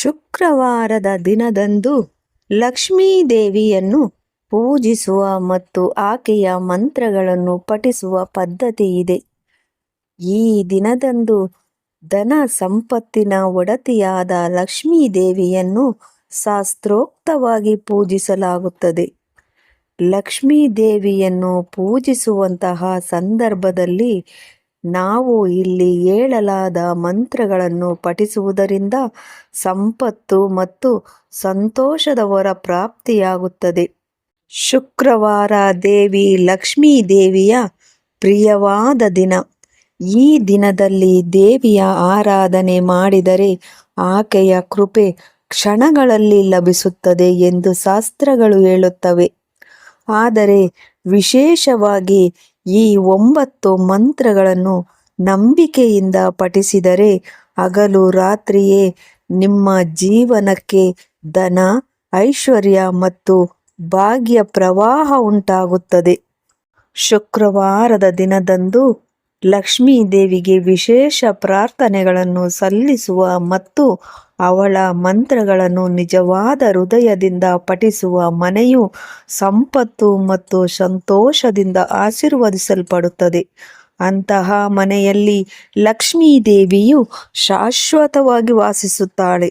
ಶುಕ್ರವಾರದ ದಿನದಂದು ಲಕ್ಷ್ಮೀದೇವಿಯನ್ನು ಪೂಜಿಸುವ ಮತ್ತು ಆಕೆಯ ಮಂತ್ರಗಳನ್ನು ಪಠಿಸುವ ಪದ್ಧತಿ ಇದೆ. ಈ ದಿನದಂದು ಧನ ಸಂಪತ್ತಿನ ಒಡತಿಯಾದ ಲಕ್ಷ್ಮೀದೇವಿಯನ್ನು ಶಾಸ್ತ್ರೋಕ್ತವಾಗಿ ಪೂಜಿಸಲಾಗುತ್ತದೆ. ಲಕ್ಷ್ಮೀದೇವಿಯನ್ನು ಪೂಜಿಸುವಂತಹ ಸಂದರ್ಭದಲ್ಲಿ ನಾವು ಇಲ್ಲಿ ಹೇಳಲಾದ ಮಂತ್ರಗಳನ್ನು ಪಠಿಸುವುದರಿಂದ ಸಂಪತ್ತು ಮತ್ತು ಸಂತೋಷದವರ ಪ್ರಾಪ್ತಿಯಾಗುತ್ತದೆ. ಶುಕ್ರವಾರ ದೇವಿ ಲಕ್ಷ್ಮೀ ದೇವಿಯ ಪ್ರಿಯವಾದ ದಿನ. ಈ ದಿನದಲ್ಲಿ ದೇವಿಯ ಆರಾಧನೆ ಮಾಡಿದರೆ ಆಕೆಯ ಕೃಪೆ ಕ್ಷಣಗಳಲ್ಲಿ ಲಭಿಸುತ್ತದೆ ಎಂದು ಶಾಸ್ತ್ರಗಳು ಹೇಳುತ್ತವೆ. ಆದರೆ ವಿಶೇಷವಾಗಿ ಈ ಒಂಬತ್ತು ಮಂತ್ರಗಳನ್ನು ನಂಬಿಕೆಯಿಂದ ಪಠಿಸಿದರೆ ಹಗಲು ರಾತ್ರಿಯೇ ನಿಮ್ಮ ಜೀವನಕ್ಕೆ ಧನ, ಐಶ್ವರ್ಯ ಮತ್ತು ಭಾಗ್ಯ ಪ್ರವಾಹ ಉಂಟಾಗುತ್ತದೆ. ಶುಕ್ರವಾರದ ದಿನದಂದು ಲಕ್ಷ್ಮೀ ದೇವಿಗೆ ವಿಶೇಷ ಪ್ರಾರ್ಥನೆಗಳನ್ನು ಸಲ್ಲಿಸುವ ಮತ್ತು ಅವಳ ಮಂತ್ರಗಳನ್ನು ನಿಜವಾದ ಹೃದಯದಿಂದ ಪಠಿಸುವ ಮನೆಯು ಸಂಪತ್ತು ಮತ್ತು ಸಂತೋಷದಿಂದ ಆಶೀರ್ವದಿಸಲ್ಪಡುತ್ತದೆ. ಅಂತಹ ಮನೆಯಲ್ಲಿ ಲಕ್ಷ್ಮೀ ದೇವಿಯು ಶಾಶ್ವತವಾಗಿ ವಾಸಿಸುತ್ತಾಳೆ.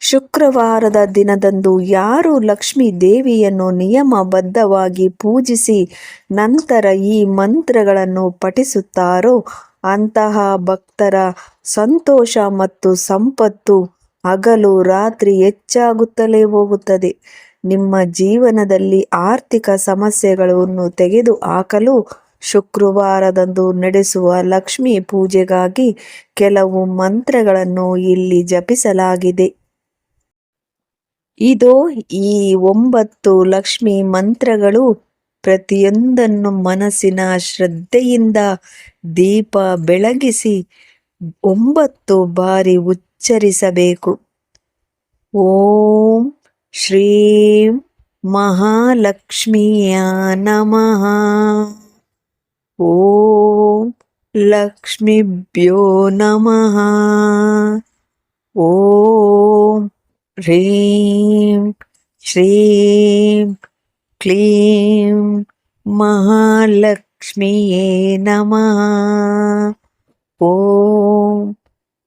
ಶುಕ್ರವಾರದ ದಿನದಂದು ಯಾರು ಲಕ್ಷ್ಮೀ ದೇವಿಯನ್ನು ನಿಯಮಬದ್ಧವಾಗಿ ಪೂಜಿಸಿ ನಂತರ ಈ ಮಂತ್ರಗಳನ್ನು ಪಠಿಸುತ್ತಾರೋ ಅಂತಹ ಭಕ್ತರ ಸಂತೋಷ ಮತ್ತು ಸಂಪತ್ತು ಹಗಲು ರಾತ್ರಿ ಹೆಚ್ಚಾಗುತ್ತಲೇ ಹೋಗುತ್ತದೆ. ನಿಮ್ಮ ಜೀವನದಲ್ಲಿ ಆರ್ಥಿಕ ಸಮಸ್ಯೆಗಳನ್ನು ತೆಗೆದು ಹಾಕಲು ಶುಕ್ರವಾರದಂದು ನಡೆಸುವ ಲಕ್ಷ್ಮೀ ಪೂಜೆಗಾಗಿ ಕೆಲವು ಮಂತ್ರಗಳನ್ನು ಇಲ್ಲಿ ಜಪಿಸಲಾಗಿದೆ. ಇದು ಈ ಒಂಬತ್ತು ಲಕ್ಷ್ಮಿ ಮಂತ್ರಗಳು ಪ್ರತಿಯೊಂದನ್ನು ಮನಸ್ಸಿನ ಶ್ರದ್ಧೆಯಿಂದ ದೀಪ ಬೆಳಗಿಸಿ ಒಂಬತ್ತು ಬಾರಿ ಉಚ್ಚರಿಸಬೇಕು. ಓಂ ಶ್ರೀಂ ಮಹಾಲಕ್ಷ್ಮಿಯ ನಮಃ. ಓಂ ಲಕ್ಷ್ಮಿಭ್ಯೋ ನಮಃ. ಓಂ ಹ್ರೀಂ ಶ್ರೀಂ ಕ್ಲೀಂ ಮಹಾಲಕ್ಷ್ಮಿಯೇ ನಮಃ ಓಂ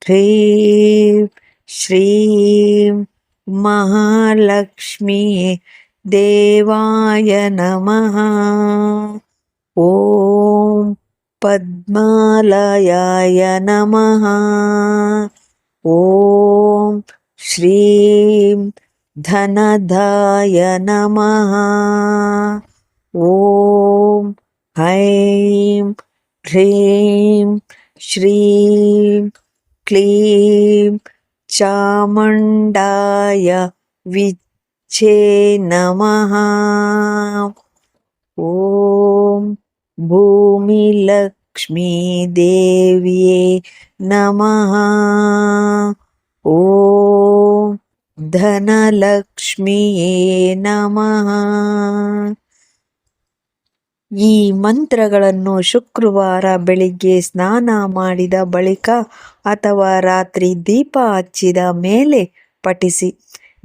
ಹ್ರೀಂ ಶ್ರೀಂ ಮಹಾಲಕ್ಷ್ಮಿಯೇ ದೇವಾಯ ನಮಃ ಓಂ ಪದ್ಮಾಲಯಾಯ ನಮಃ ಓಂ ಶ್ರೀಂ ಧನದಾಯ ನಮಃ ಓಂ ಐಂ ಹ್ರೀಂ ಶ್ರೀಂ ಕ್ಲೀಂ ಚಾಮುಂಡಾಯ ವಿಚ್ಛೇ ನಮಃ ಓಂ ಭೂಮಿಲಕ್ಷ್ಮೀ ದೇವಿಯೇ ಓಂ ಧನಲಕ್ಷ್ಮಿಯೇ ನಮಃ ಈ ಮಂತ್ರಗಳನ್ನು ಶುಕ್ರವಾರ ಬೆಳಿಗ್ಗೆ ಸ್ನಾನ ಮಾಡಿದ ಬಳಿಕ ಅಥವಾ ರಾತ್ರಿ ದೀಪ ಹಚ್ಚಿದ ಮೇಲೆ ಪಠಿಸಿ.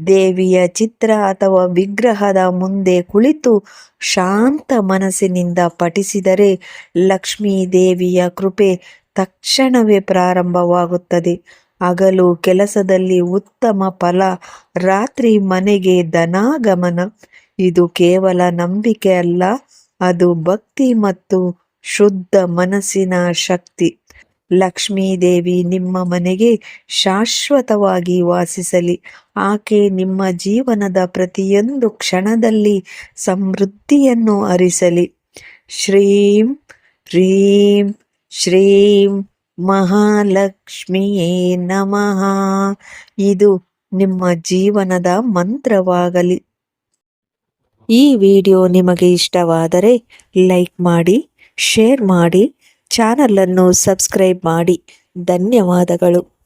ದೇವಿಯ ಚಿತ್ರ ಅಥವಾ ವಿಗ್ರಹದ ಮುಂದೆ ಕುಳಿತು ಶಾಂತ ಮನಸ್ಸಿನಿಂದ ಪಠಿಸಿದರೆ ಲಕ್ಷ್ಮೀ ದೇವಿಯ ಕೃಪೆ ತಕ್ಷಣವೇ ಪ್ರಾರಂಭವಾಗುತ್ತದೆ. ಹಗಲು ಕೆಲಸದಲ್ಲಿ ಉತ್ತಮ ಫಲ, ರಾತ್ರಿ ಮನೆಗೆ ಧನಾಗಮನ. ಇದು ಕೇವಲ ನಂಬಿಕೆ ಅಲ್ಲ, ಅದು ಭಕ್ತಿ ಮತ್ತು ಶುದ್ಧ ಮನಸ್ಸಿನ ಶಕ್ತಿ. ಲಕ್ಷ್ಮೀದೇವಿ ನಿಮ್ಮ ಮನೆಗೆ ಶಾಶ್ವತವಾಗಿ ವಾಸಿಸಲಿ. ಆಕೆ ನಿಮ್ಮ ಜೀವನದ ಪ್ರತಿಯೊಂದು ಕ್ಷಣದಲ್ಲಿ ಸಮೃದ್ಧಿಯನ್ನು ಅರಿಸಲಿ. ಶ್ರೀಂ ಹ್ರೀಂ ಶ್ರೀಂ. ಮಹಾಲಕ್ಷ್ಮಿಯೇ ನಮಃ. ಇದು ನಿಮ್ಮ ಜೀವನದ ಮಂತ್ರವಾಗಲಿ. ಈ ವಿಡಿಯೋ ನಿಮಗೆ ಇಷ್ಟವಾದರೆ ಲೈಕ್ ಮಾಡಿ, ಶೇರ್ ಮಾಡಿ, ಚಾನಲನ್ನು ಸಬ್ಸ್ಕ್ರೈಬ್ ಮಾಡಿ. ಧನ್ಯವಾದಗಳು.